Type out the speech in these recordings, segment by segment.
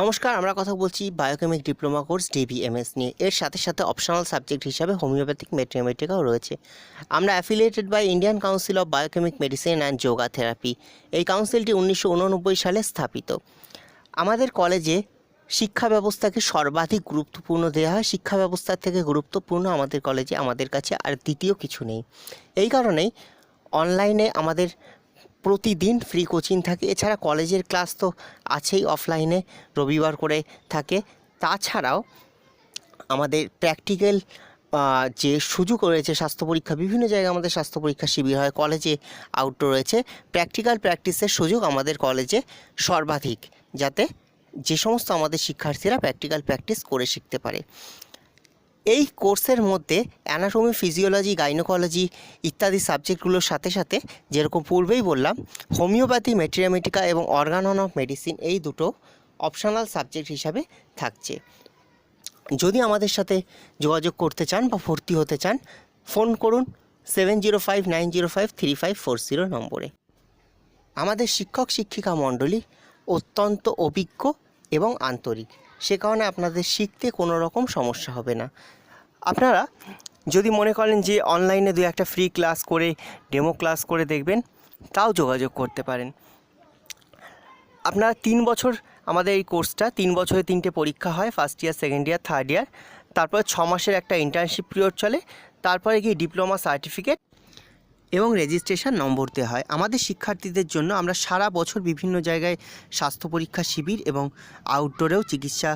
নমস্কার, আমরা কথা বলছি বায়োকেমিক ডিপ্লোমা কোর্স ডিবিএমএস নিয়ে। এর সাথে সাথে অপশনাল সাবজেক্ট হিসাবে হোমিওপ্যাথিক মেট্রিওমেটিকাও রয়েছে। আমরা affiliated by Indian council of biochemic medicine and yoga therapy এই কাউন্সিলটি উনিশশো উননব্বই সালে স্থাপিত। আমাদের কলেজে শিক্ষা ব্যবস্থাকে সর্বাধিক গুরুত্বপূর্ণ দেওয়া হয়। শিক্ষা ব্যবস্থার থেকে গুরুত্বপূর্ণ আমাদের কলেজে আমাদের কাছে আর দ্বিতীয় কিছু নেই। এই কারণেই অনলাইনে আমাদের প্রতিদিন ফ্রি কোচিং থাকে। এছাড়া কলেজের ক্লাস তো আছেই অফলাইনে রবিবার করে থাকে। তাছাড়াও আমাদের প্র্যাকটিক্যাল যে সুযোগ রয়েছে স্বাস্থ্য পরীক্ষা, বিভিন্ন জায়গায় আমাদের স্বাস্থ্য পরীক্ষা শিবির হয়, কলেজে আউটডোর রয়েছে। প্র্যাকটিক্যাল প্র্যাকটিসের সুযোগ আমাদের কলেজে সর্বাধিক, যাতে যে সমস্ত আমাদের শিক্ষার্থীরা প্র্যাকটিক্যাল প্র্যাকটিস করে শিখতে পারে। এই কোর্সের মধ্যে অ্যানাটমি ফিজিওলজি গাইনোকোলজি ইত্যাদি সাবজেক্টগুলোর সাথে সাথে যেরকম পূর্বেই বললাম হোমিওপ্যাথি মেট্রিয়ামেটিকা এবং অর্গানন অফ মেডিসিন এই দুটো অপশনাল সাবজেক্ট হিসাবে থাকছে। যদি আমাদের সাথে যোগাযোগ করতে চান বা ভর্তি হতে চান ফোন করুন seven zero five nine zero five three five four zero নম্বরে। আমাদের শিক্ষক শিক্ষিকা মণ্ডলী অত্যন্ত অভিজ্ঞ এবং আন্তরিক। সে কারণে আপনাদের শিখতে কোনো রকম সমস্যা হবে না। আপনারা যদি মনে করেন যে অনলাইনে দু একটা ফ্রি ক্লাস করে ডেমো ক্লাস করে দেখবেন, তাও যোগাযোগ করতে পারেন। আপনারা তিন বছর আমাদের এই কোর্সটা তিন বছরে তিনটে পরীক্ষা হয় first year second year third year তারপরে ছ মাসের একটা ইন্টার্নশিপ পিরিয়ড চলে, তারপরে গিয়ে ডিপ্লোমা সার্টিফিকেট এবং রেজিস্ট্রেশন নম্বর দেওয়া হয়। আমাদের শিক্ষার্থীদের জন্য আমরা সারা বছর বিভিন্ন জায়গায় স্বাস্থ্য পরীক্ষা শিবির এবং আউটডোরেও চিকিৎসা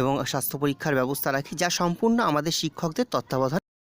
এবং স্বাস্থ্য পরীক্ষার ব্যবস্থা রাখি, যা সম্পূর্ণ আমাদের শিক্ষকদের তত্ত্বাবধানে